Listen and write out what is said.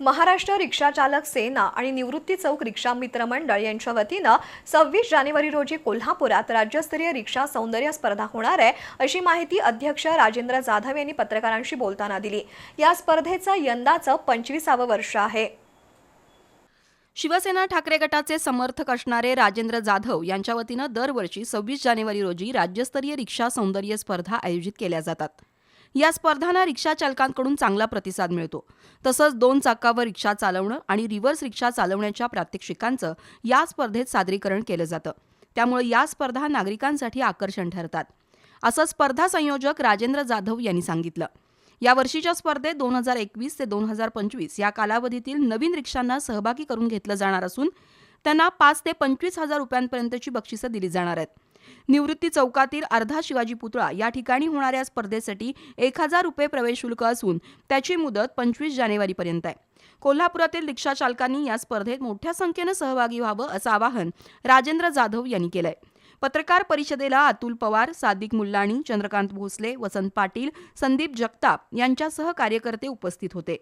महाराष्ट्र रिक्षा चालक सेना आणि निवृत्ती चौक रिक्षा मित्र मंडळ यांच्या वतीनं सव्वीस जानेवारी रोजी कोल्हापुरात राज्यस्तरीय रिक्षा सौंदर्य स्पर्धा होणार आहे अशी माहिती अध्यक्ष राजेंद्र जाधव यांनी पत्रकारांशी बोलताना दिली. या स्पर्धेचं यंदाचं पंचवीसावं वर्ष आहे. शिवसेना ठाकरे गटाचे समर्थक असणारे राजेंद्र जाधव यांच्या वतीनं दरवर्षी सव्वीस जानेवारी रोजी राज्यस्तरीय रिक्षा सौंदर्य स्पर्धा आयोजित केल्या जातात. या स्पर्धांना रिक्षा चालकांकडून चांगला प्रतिसाद मिळतो. तसंच दोन चाकावर रिक्षा चालवणं आणि रिव्हर्स रिक्षा चालवण्याच्या प्रात्यक्षिकांचं या स्पर्धेत सादरीकरण केलं जातं. त्यामुळे या स्पर्धा नागरिकांसाठी आकर्षण ठरतात. असं स्पर्धा संयोजक राजेंद्र जाधव यांनी सांगितलं. या वर्षीच्या स्पर्धेत दोन हजार एकवीस ते दोन हजार पंचवीस या कालावधीतील नवीन रिक्षांना सहभागी करून घेतलं जाणार असून त्यांना पाच ते पंचवीस हजार रुपयांपर्यंतची बक्षिसं दिली जाणार आहेत. निवृत्ती चौकातील अर्धा शिवाजी पुतळा या ठिकाणी होणाऱ्या स्पर्धेसाठी एक हजार रुपये प्रवेश शुल्क असून त्याची मुदत पंचवीस जानेवारीपर्यंत आहे. कोल्हापुरातील रिक्षा चालकांनी या स्पर्धेत मोठ्या संख्येनं सहभागी व्हावं असं आवाहन राजेंद्र जाधव यांनी केलंय. पत्रकार परिषदेला अतुल पवार सादिक मुल्लाणी चंद्रकांत भोसले वसंत पाटील संदीप जगताप यांच्यासह कार्यकर्ते उपस्थित होते.